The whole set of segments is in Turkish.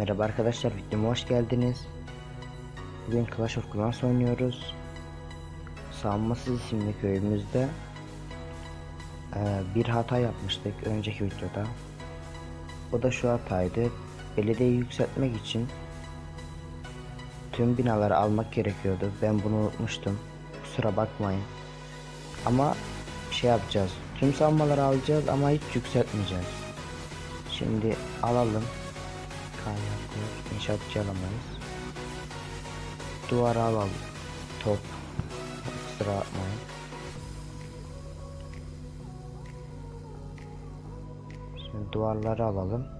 Merhaba arkadaşlar videoma hoş geldiniz. Bugün Clash of Clans oynuyoruz. Savunmasız isimli köyümüzde eee, bir hata yapmıştık önceki videoda. O da şu hataydı. Belediyeyi yükseltmek için tüm binaları almak gerekiyordu. Ben bunu unutmuştum. Kusura bakmayın. Ama şey yapacağız. Tüm savunmaları alacağız ama hiç yükseltmeyeceğiz. Şimdi alalım. Kaynaklı inşaatçı alamayız. Duvara alalım. Top. Kusura bakmayın. Şimdi duvarları alalım.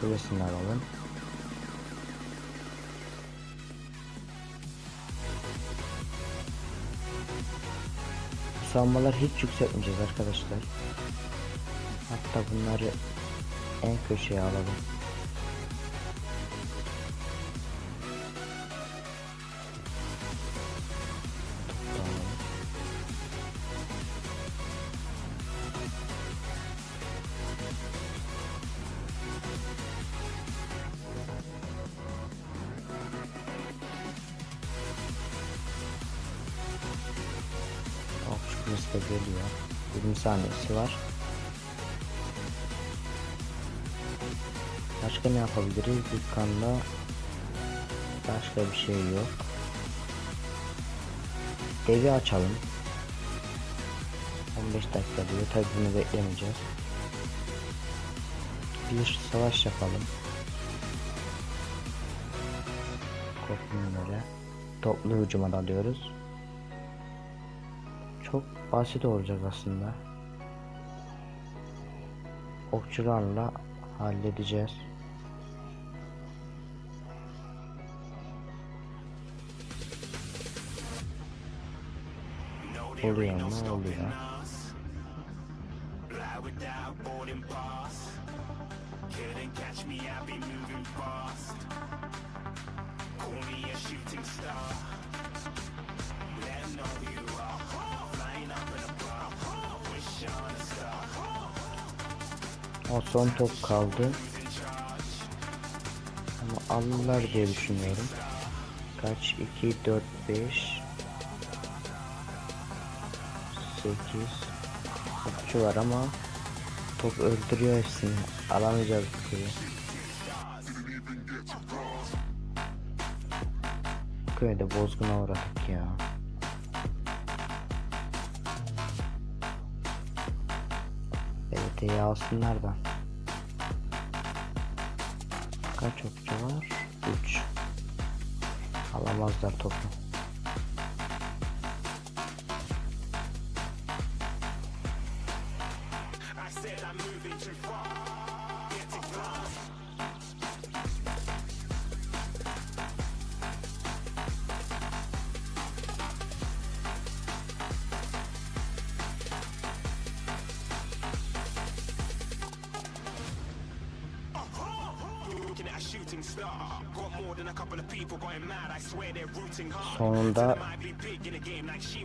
Kulesini alalım. Savunmalar hiç yükseltmeyeceğiz arkadaşlar. Hatta bunları en köşeye alalım. De geliyor. 20 saniyesi var. Başka ne yapabiliriz? Dükkanda başka bir şey yok. Evi açalım. 15 dakika diyor. Tabi bunu beklemeyeceğiz. Bir savaş yapalım. Kopumları toplu hücuma dalıyoruz. Çok basit olacak aslında. Okçularla halledeceğiz. Oluyor mu? Oluyor. O son top kaldı. Ama alırlar diye düşünüyorum. Kaç? 2, 4, 5 8 Okçu var ama top öldürüyor hepsini. Alamayacağız bu. Bu Köyde bozguna uğradık ya. Belediyeyi alsınlar da. Kaç okçu var? 3 Alamazlar topu.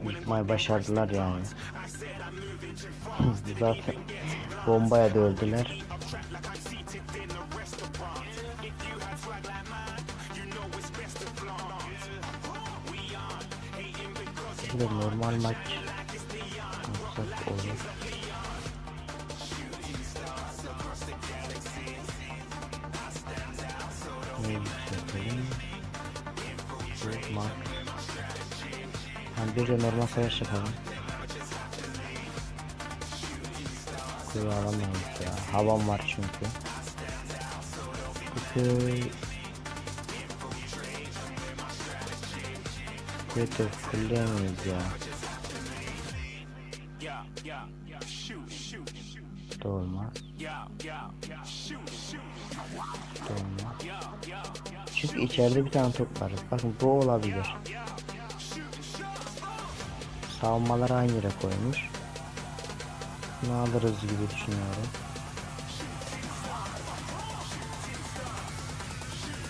Will. yıkmayı başardılar yani. Zaten bombaya da öldüler. Like I'm seated in Ne yükseltelim? Bir de normal savaş yapalım. Kuyu alamayız ya. Havam var çünkü. Bu köy... Kötü fulleyemeyiz ya. yeah, yeah, çünkü içeride bir tane top var. Bakın bu olabilir. Savunmalar aynı yere koymuş. Ne alırız gibi düşünüyorum.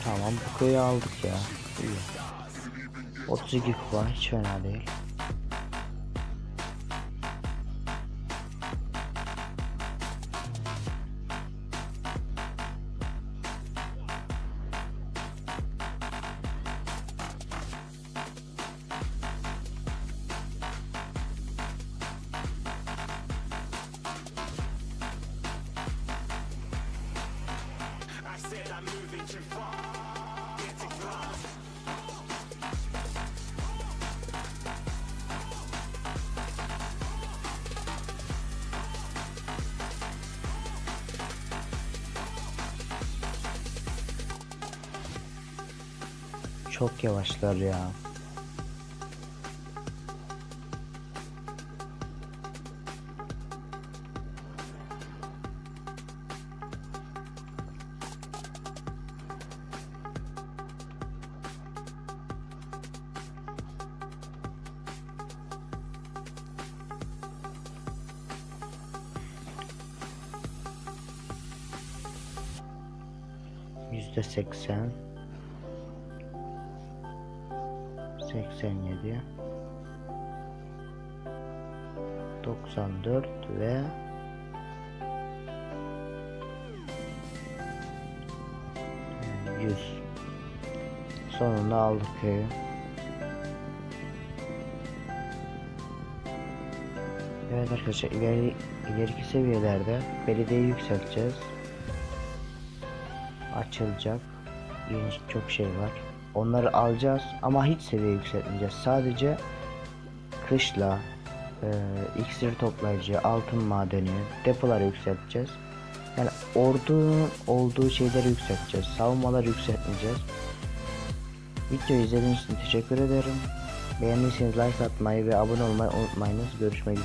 Tamam bu kuyu aldık ya. İyi. 32 kupa hiç fena değil. Çok yavaşlar ya. Yüzde seksen. 87 94 ve e, 100 sonunda aldık köyü. Evet arkadaşlar ileri, ileriki seviyelerde belediyeyi yükselteceğiz. Açılacak. Yeni çok şey var onları alacağız ama hiç seviye yükseltmeyeceğiz. Sadece kışla e, iksir toplayıcı altın madeni depoları yükselteceğiz. Yani ordunun olduğu şeyleri yükselteceğiz savunmaları yükseltmeyeceğiz. Video izlediğiniz için teşekkür ederim. Beğendiyseniz like atmayı ve abone olmayı unutmayınız. Görüşmek üzere